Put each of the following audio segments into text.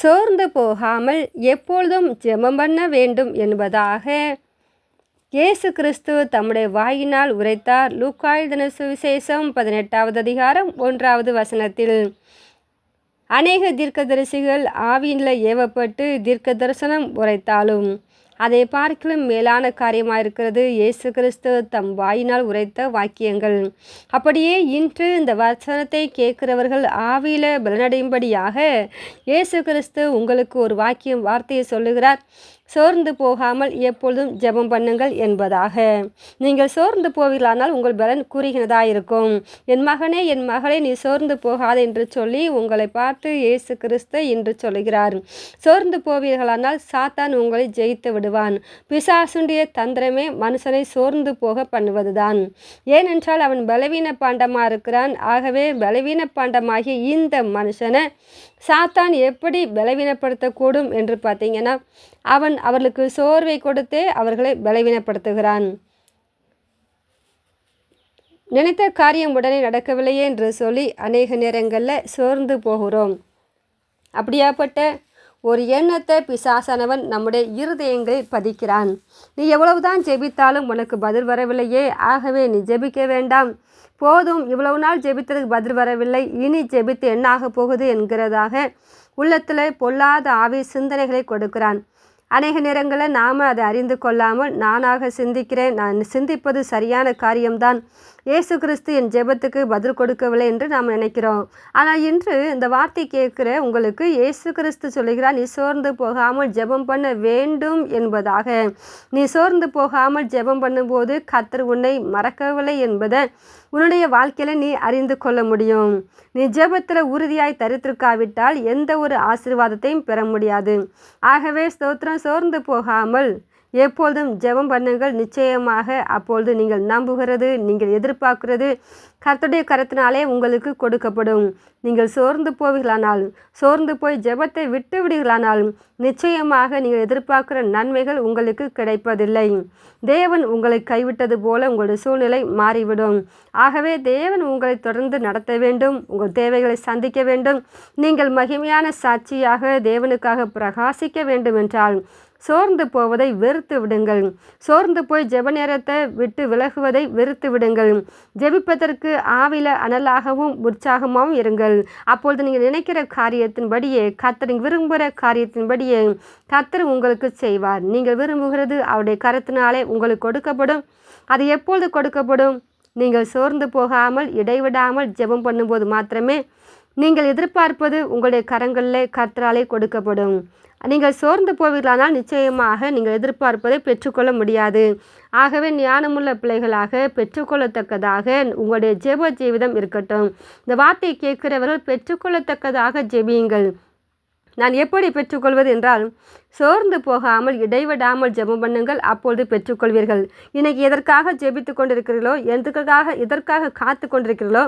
சோர்ந்து போகாமல் எப்பொழுதும் ஜெபம் பண்ண வேண்டும் என்பதாக இயேசு கிறிஸ்து தம்முடைய வாயினால் உரைத்தார். லூக்காயுதன சுவிசேஷம் பதினெட்டாவது அதிகாரம் ஒன்றாவது வசனத்தில் அநேக தீர்க்கதரிசிகள் ஆவியினில் ஏவப்பட்டு தீர்க்க தரிசனம் உரைத்தாலும் அதை பார்க்கலும் மேலான காரியமாக இருக்கிறது இயேசு கிறிஸ்து தம் வாயினால் உரைத்த வாக்கியங்கள். அப்படியே இன்று இந்த வசனத்தை கேட்கிறவர்கள் ஆவியில் பலனடையும்படியாக இயேசு கிறிஸ்து உங்களுக்கு ஒரு வாக்கியம் வார்த்தையை சொல்லுகிறார். சோர்ந்து போகாமல் எப்பொழுதும் ஜெபம் பண்ணுங்கள் என்பதாக. நீங்கள் சோர்ந்து போவீர்களானால் உங்கள் பலன் கூறுகிறதாயிருக்கும் என் மகனே என் மகளே நீ சோர்ந்து போகாதே என்று சொல்லி உங்களை பார்த்து இயேசு கிறிஸ்து என்று சொல்லுகிறார் சோர்ந்து போவீர்களானால் சாத்தான் உங்களை ஜெயித்து விடுவான். பிசாசுடைய தந்திரமே மனுஷனை சோர்ந்து போக பண்ணுவதுதான். ஏனென்றால் அவன் பலவீன பாண்டமாக இருக்கிறான். ஆகவே பலவீன பாண்டமாகிய இந்த மனுஷனை சாத்தான் எப்படி பலவீனப்படுத்தக்கூடும் என்று பார்த்தீங்கன்னா அவன் அவர்களுக்கு சோர்வை கொடுத்தே அவர்களை பலவீனப்படுத்துகிறான். நினைத்த காரியம் உடனே நடக்கவில்லையே என்று சொல்லி அநேக நேரங்களில் சோர்ந்து போகிறோம். அப்படியாப்பட்ட ஒரு எண்ணத்தை பிசாசானவன் நம்முடைய இருதயங்களில் பதிக்கிறான். நீ எவ்வளவுதான் ஜெபித்தாலும் உனக்கு பதில் வரவில்லையே. ஆகவே நீ ஜெபிக்க வேண்டாம். போதும் இவ்வளவு நாள் ஜெபித்ததுக்கு பதில் வரவில்லை. இனி ஜெபித்து என்னாக போகுது என்கிறதாக உள்ளத்தில் பொல்லாத ஆவி சிந்தனைகளை கொடுக்கிறான். அநேக நேரங்களில் நாம் அதை அறிந்து கொள்ளாமல் நானாக சிந்திக்கிறேன். நான் சிந்திப்பது சரியான காரியம்தான். இயேசு கிறிஸ்து என் ஜெபத்துக்கு பதில் கொடுக்கவில்லை என்று நாம் நினைக்கிறோம். ஆனால் இன்று இந்த வார்த்தை கேட்குற உங்களுக்கு இயேசு கிறிஸ்து சொல்கிறார் நீ சோர்ந்து போகாமல் ஜெபம் பண்ண வேண்டும் என்பதாக. நீ சோர்ந்து போகாமல் ஜெபம் பண்ணும்போது கத்தர் உன்னை மறக்கவில்லை என்பதை உன்னுடைய வாழ்க்கையில் நீ அறிந்து கொள்ள முடியும். நீ ஜெபத்தில் உறுதியாய் தரித்திருக்காவிட்டால் எந்த ஒரு ஆசீர்வாதத்தையும் பெற முடியாது. ஆகவே ஸ்தோத்திரம் சோர்ந்து போகாமல் எப்பொழுதும் ஜெபம் பண்ணுங்கள். நிச்சயமாக அப்பொழுது நீங்கள் நம்புகிறது நீங்கள் எதிர்பார்க்கிறது கர்த்தருடைய கரத்தினாலே உங்களுக்கு கொடுக்கப்படும். நீங்கள் சோர்ந்து போவீர்களானாலும் சோர்ந்து போய் ஜெபத்தை விட்டு விடுகிறானாலும் நிச்சயமாக நீங்கள் எதிர்பார்க்கிற நன்மைகள் உங்களுக்கு கிடைப்பதில்லை. தேவன் உங்களை கைவிட்டது போல உங்களுடைய சூழ்நிலை மாறிவிடும். ஆகவே தேவன் உங்களை தொடர்ந்து நடத்த வேண்டும் உங்கள் தேவைகளை சந்திக்க வேண்டும். நீங்கள் மகிமையான சாட்சியாக தேவனுக்காக பிரகாசிக்க வேண்டும் என்றால் சோர்ந்து போவதை வெறுத்து விடுங்கள். சோர்ந்து போய் ஜெப நேரத்தை விட்டு விலகுவதை வெறுத்து விடுங்கள். ஜெபிப்பதற்கு ஆவில அனலாகவும் உற்சாகமாகவும் இருங்கள். அப்பொழுது நீங்கள் நினைக்கிற காரியத்தின்படியே கத்தர் விரும்புகிற காரியத்தின்படியே கத்தர் உங்களுக்கு செய்வார். நீங்கள் விரும்புகிறது அவருடைய கருத்தினாலே உங்களுக்கு கொடுக்கப்படும். அது எப்பொழுது கொடுக்கப்படும்? நீங்கள் சோர்ந்து போகாமல் இடைவிடாமல் ஜெபம் பண்ணும்போது மாத்திரமே நீங்கள் எதிர்பார்ப்பது உங்களுடைய கரங்களில் கத்தராலே கொடுக்கப்படும். நீங்கள் சோர்ந்து போவீர்களானால் நிச்சயமாக நீங்கள் எதிர்பார்ப்பதை பெற்றுக்கொள்ள முடியாது. ஆகவே ஞானமுள்ள பிள்ளைகளாக பெற்றுக்கொள்ளத்தக்கதாக உங்களுடைய ஜெப ஜீவிதம் இருக்கட்டும். இந்த வார்த்தை கேட்கிறவர்கள் பெற்றுக்கொள்ளத்தக்கதாக ஜெபியுங்கள். நான் எப்படி பெற்றுக்கொள்வது என்றால் சோர்ந்து போகாமல் இடைவிடாமல் ஜெபம் பண்ணுங்கள் அப்பொழுது பெற்றுக்கொள்வீர்கள். இன்னைக்கு எதற்காக ஜெபித்து கொண்டிருக்கிறீர்களோ எதுக்காக எதற்காக காத்து கொண்டிருக்கிறீர்களோ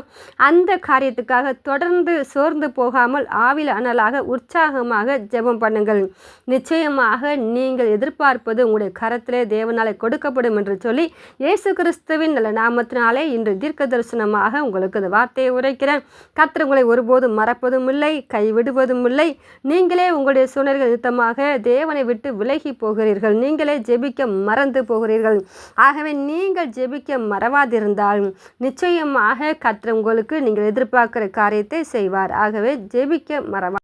அந்த காரியத்துக்காக தொடர்ந்து சோர்ந்து போகாமல் ஆவில் அனலாக உற்சாகமாக ஜெபம் பண்ணுங்கள். நிச்சயமாக நீங்கள் எதிர்பார்ப்பது உங்களுடைய கரத்திலே தேவனாலே கொடுக்கப்படும் என்று சொல்லி இயேசு கிறிஸ்துவின் நல்ல நாமத்தினாலே இன்று தீர்க்க தரிசனமாக உங்களுக்கு இந்த வார்த்தையை உரைக்கிறேன். கத்திர உங்களை ஒருபோதும் மறப்பதும் இல்லை கைவிடுவதும் இல்லை நீங்களே உங்களுடைய சூழ்நிலைகள் நிறுத்தமாக தேவனை விட்டு விலகி போகிறீர்கள். நீங்களே ஜெபிக்க மறந்து போகிறீர்கள். ஆகவே நீங்கள் ஜெபிக்க மறவாதிருந்தால் நிச்சயமாக கற்ற உங்களுக்கு நீங்கள் எதிர்பார்க்கிற காரியத்தை செய்வார். ஆகவே ஜெபிக்க மறவா